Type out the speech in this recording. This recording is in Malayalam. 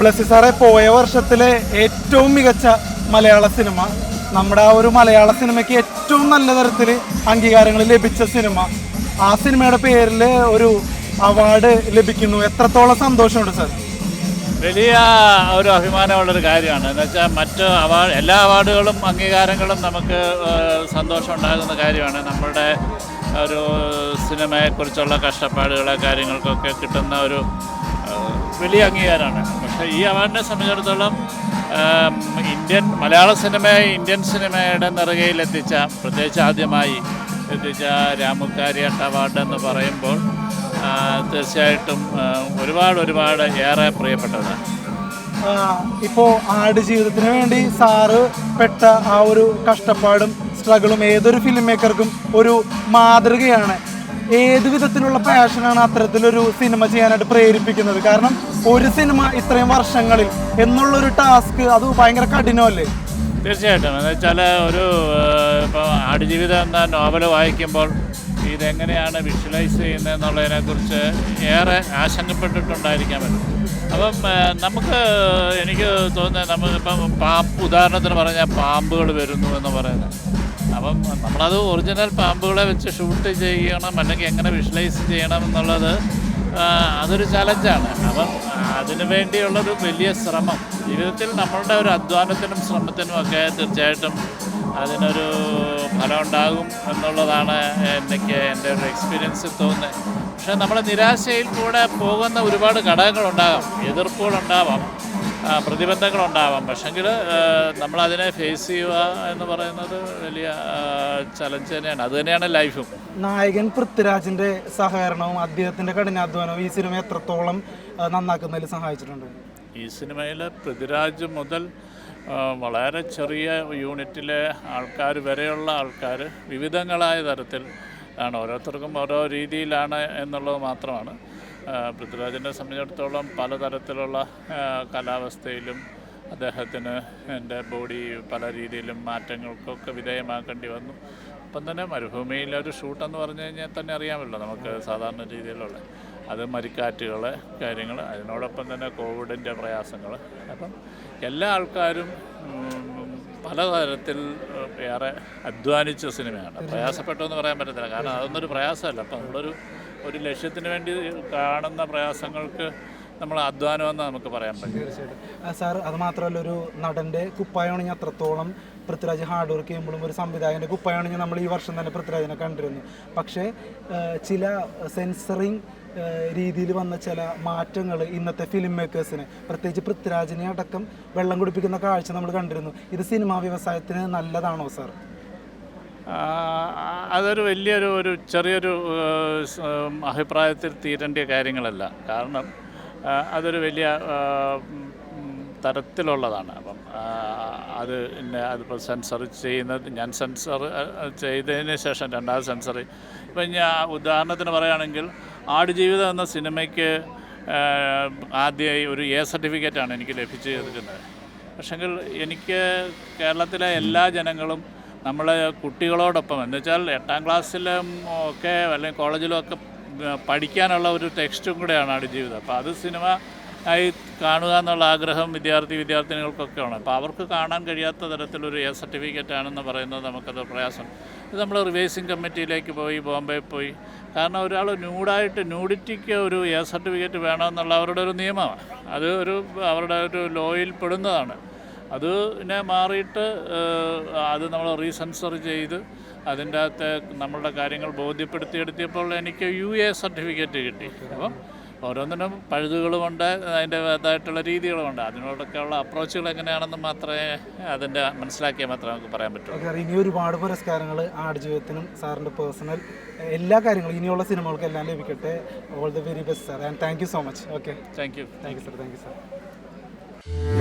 ബ്ലസ്സി സാറെ പോയ വർഷത്തിലെ ഏറ്റവും മികച്ച മലയാള സിനിമ നമ്മുടെ ആ ഒരു മലയാള സിനിമയ്ക്ക് ഏറ്റവും നല്ല തരത്തിൽ അംഗീകാരങ്ങൾ ലഭിച്ച സിനിമ. ആ സിനിമയുടെ പേരിൽ ഒരു അവാർഡ് ലഭിക്കുന്നു. എത്രത്തോളം സന്തോഷമുണ്ട് സാർ? വലിയ ഒരു അഭിമാനമുള്ളൊരു കാര്യമാണ്. എന്ന് വെച്ചാൽ മറ്റ് അവാർഡ് എല്ലാ അവാർഡുകളും അംഗീകാരങ്ങളും നമുക്ക് സന്തോഷം ഉണ്ടാകുന്ന കാര്യമാണ്. നമ്മുടെ ഒരു സിനിമയെക്കുറിച്ചുള്ള കഷ്ടപ്പാടുകളെ കാര്യങ്ങൾക്കൊക്കെ കിട്ടുന്ന ഒരു വലിയ അംഗീകാരമാണ്. പക്ഷേ ഈ അവാർഡിനെ സംബന്ധിച്ചിടത്തോളം ഇന്ത്യൻ മലയാള സിനിമയെ ഇന്ത്യൻ സിനിമയുടെ നിറകയിലെത്തിച്ച പ്രത്യേകിച്ച് ആദ്യമായി എത്തിച്ച രാമുക്കാരിയട്ട് അവാർഡ് എന്ന് പറയുമ്പോൾ തീർച്ചയായിട്ടും ഒരുപാട് ഒരുപാട് ഏറെ പ്രിയപ്പെട്ടതാണ്. ഇപ്പോൾ ആട് ജീവിതത്തിന് വേണ്ടി സാറ് പെട്ട ആ ഒരു കഷ്ടപ്പാടും സ്ട്രഗിളും ഏതൊരു ഫിലിം മേക്കർക്കും ഒരു മാതൃകയാണ്. ഏത് വിധത്തിലുള്ള പാഷനാണ് അത്തരത്തിലൊരു സിനിമ ചെയ്യാനായിട്ട് പ്രേരിപ്പിക്കുന്നത്? കാരണം ഒരു സിനിമ ഇത്രയും വർഷങ്ങളിൽ എന്നുള്ളൊരു ടാസ്ക് അത് ഭയങ്കര കഠിനമല്ലേ? തീർച്ചയായിട്ടും. എന്ന് വെച്ചാൽ ഒരു ഇപ്പോൾ ആടുജീവിതം എന്ന നോവൽ വായിക്കുമ്പോൾ ഇതെങ്ങനെയാണ് വിഷ്വലൈസ് ചെയ്യുന്നത് എന്നുള്ളതിനെക്കുറിച്ച് ഏറെ ആശങ്കപ്പെട്ടിട്ടുണ്ടായിരിക്കാൻ പറ്റും. അപ്പം നമുക്ക് എനിക്ക് തോന്നുന്നത് നമുക്കിപ്പം പാമ്പ് ഉദാഹരണത്തിന് പറഞ്ഞാൽ പാമ്പുകൾ വരുന്നു എന്ന് പറയുന്നത്. അപ്പം നമ്മളത് ഒറിജിനൽ പാമ്പുകളെ വെച്ച് ഷൂട്ട് ചെയ്യണം അല്ലെങ്കിൽ എങ്ങനെ വിഷ്വലൈസ് ചെയ്യണം എന്നുള്ളത് അതൊരു ചലഞ്ചാണ്. അപ്പം അതിനു വേണ്ടിയുള്ളൊരു വലിയ ശ്രമം. ജീവിതത്തിൽ നമ്മളുടെ ഒരു അധ്വാനത്തിനും ശ്രമത്തിനും ഒക്കെ തീർച്ചയായിട്ടും അതിനൊരു ഫലം ഉണ്ടാകും എന്നുള്ളതാണ് എനിക്ക് എന്റെ ഒരു എക്സ്പീരിയൻസ് തോന്നുന്നത്. പക്ഷേ നമ്മുടെ നിരാശയിൽ കൂടെ പോകുന്ന ഒരുപാട് ഘടകങ്ങളുണ്ടാകാം. എതിർപ്പുകളുണ്ടാവാം പ്രതിബന്ധങ്ങളുണ്ടാവാം. പക്ഷെങ്കിൽ നമ്മളതിനെ ഫേസ് ചെയ്യുക എന്ന് പറയുന്നത് വലിയ ചലഞ്ച് തന്നെയാണ്. അത് തന്നെയാണ് ലൈഫും നായകൻ പൃഥ്വിരാജിന്റെ സഹകരണവും അദ്ദേഹത്തിന്റെ കഠിനാധ്വാനവും ഈ സിനിമ എത്രത്തോളം നന്നാക്കുന്നതിൽ സഹായിച്ചിട്ടുണ്ട്? ഈ സിനിമയിൽ പൃഥ്വിരാജ് മുതൽ വളരെ ചെറിയ യൂണിറ്റിലെ ആൾക്കാർ വരെയുള്ള ആൾക്കാർ വിവിധങ്ങളായ തരത്തിൽ ആണ്. ഓരോരുത്തർക്കും ഓരോ രീതിയിലാണ് എന്നുള്ളത് മാത്രമാണ്. പൃഥ്വിരാജിനെ സംബന്ധിച്ചിടത്തോളം പലതരത്തിലുള്ള കാലാവസ്ഥയിലും അദ്ദേഹത്തിന് എന്റെ ബോഡി പല രീതിയിലും മാറ്റങ്ങൾക്കൊക്കെ വിധേയമാക്കേണ്ടി വന്നു. അപ്പം തന്നെ മരുഭൂമിയിലെ ഒരു ഷൂട്ടെന്ന് പറഞ്ഞു കഴിഞ്ഞാൽ തന്നെ അറിയാമല്ലോ നമുക്ക് സാധാരണ രീതിയിലുള്ള. അത് മരിക്കാറ്റുകൾ കാര്യങ്ങൾ അതിനോടൊപ്പം തന്നെ കോവിഡിന്റെ പ്രയാസങ്ങൾ അപ്പം എല്ലാ ആൾക്കാരും പലതരത്തിൽ ഏറെ അധ്വാനിച്ച സിനിമയാണ്. പ്രയാസപ്പെട്ടതെന്ന് പറയാൻ പറ്റത്തില്ല. കാരണം അതൊന്നൊരു പ്രയാസമല്ല. അപ്പം നമ്മളൊരു ഒരു ലക്ഷ്യത്തിന് വേണ്ടി കാണുന്ന പ്രയാസങ്ങൾക്ക് നമ്മൾ അധ്വാനമെന്ന് നമുക്ക് പറയാൻ പറ്റും. തീർച്ചയായിട്ടും. സാർ അത് മാത്രമല്ല ഒരു നടന്റെ കുപ്പായണിഞ്ഞ് അത്രത്തോളം പൃഥ്വിരാജ് ഹാർഡ് വർക്ക് ചെയ്യുമ്പോഴും ഒരു സംവിധായകന്റെ കുപ്പായണിഞ്ഞ് നമ്മൾ ഈ വർഷം തന്നെ പൃഥ്വിരാജിനെ കണ്ടിരുന്നു. പക്ഷേ ചില സെൻസറിങ് രീതിയിൽ വന്ന ചില മാറ്റങ്ങൾ ഇന്നത്തെ ഫിലിം മേക്കേഴ്സിന് പ്രത്യേകിച്ച് പൃഥ്വിരാജിനെ അടക്കം വെള്ളം കുടിപ്പിക്കുന്ന കാഴ്ച നമ്മൾ കണ്ടിരുന്നു. ഇത് സിനിമാ വ്യവസായത്തിന് നല്ലതാണോ സാർ? അതൊരു വലിയൊരു ഒരു ചെറിയൊരു അഭിപ്രായത്തിൽ തീരേണ്ട കാര്യങ്ങളല്ല. കാരണം അതൊരു വലിയ തരത്തിലുള്ളതാണ്. അപ്പം അത് പിന്നെ അതിപ്പോൾ സെൻസർ ചെയ്യുന്നത് ഞാൻ സെൻസർ ചെയ്തതിന് ശേഷം രണ്ടാമത് സെൻസർ ഇപ്പം ഞാൻ ഉദാഹരണത്തിന് പറയുകയാണെങ്കിൽ ആടുജീവിതം എന്ന സിനിമയ്ക്ക് ആദ്യമായി ഒരു എ സർട്ടിഫിക്കറ്റാണ് എനിക്ക് ലഭിച്ചു ലഭിച്ചിരിക്കുന്നത്. പക്ഷെങ്കിൽ എനിക്ക് കേരളത്തിലെ എല്ലാ ജനങ്ങളും നമ്മളെ കുട്ടികളോടൊപ്പം എന്ന് വെച്ചാൽ എട്ടാം ക്ലാസ്സിലും ഒക്കെ അല്ലെങ്കിൽ കോളേജിലും ഒക്കെ പഠിക്കാനുള്ള ഒരു ടെക്സ്റ്റും കൂടെയാണ് ആടുജീവിതം അപ്പോൾ അത് സിനിമ ആയി കാണുക എന്നുള്ള ആഗ്രഹം വിദ്യാർത്ഥി വിദ്യാർത്ഥിനികൾക്കൊക്കെ ആണ് അപ്പോൾ അവർക്ക് കാണാൻ കഴിയാത്ത തരത്തിലൊരു എ സർട്ടിഫിക്കറ്റ് ആണെന്ന് പറയുന്നത് നമുക്കത് പ്രയാസം. ഇത് നമ്മൾ റിവേഴ്സിംഗ് കമ്മിറ്റിയിലേക്ക് പോയി ബോംബെ പോയി. കാരണം ഒരാൾ ന്യൂഡായിട്ട് ന്യൂഡിറ്റിക്ക് ഒരു എ സർട്ടിഫിക്കറ്റ് വേണമെന്നുള്ള അവരുടെ ഒരു നിയമമാണ്. അത് ഒരു അവരുടെ ഒരു ലോയിൽ പെടുന്നതാണ്. അതിനെ മാറിയിട്ട് അത് നമ്മൾ റീസെൻസർ ചെയ്ത് അതിന്റെ അകത്ത് നമ്മളുടെ കാര്യങ്ങൾ ബോധ്യപ്പെടുത്തിയെടുത്തിയപ്പോൾ എനിക്ക് യു എ സർട്ടിഫിക്കറ്റ് കിട്ടി. അപ്പം ഓരോന്നിനും പഴുതുകളുമുണ്ട് അതിന്റെതായിട്ടുള്ള രീതികളുമുണ്ട്. അതിനോടൊക്കെയുള്ള അപ്രോച്ചുകൾ എങ്ങനെയാണെന്ന് മാത്രമേ അതിന്റെ മനസ്സിലാക്കിയാൽ മാത്രമേ നമുക്ക് പറയാൻ പറ്റുള്ളൂ. ഇനി ഒരുപാട് പുരസ്കാരങ്ങൾ ആടുജീവിതത്തിനും സാറിന്റെ പേഴ്സണൽ എല്ലാ കാര്യങ്ങളും ഇനിയുള്ള സിനിമകൾക്കും എല്ലാം ലഭിക്കട്ടെ. All the very best sir and thank you so much okay thank you thank you sir thank you sir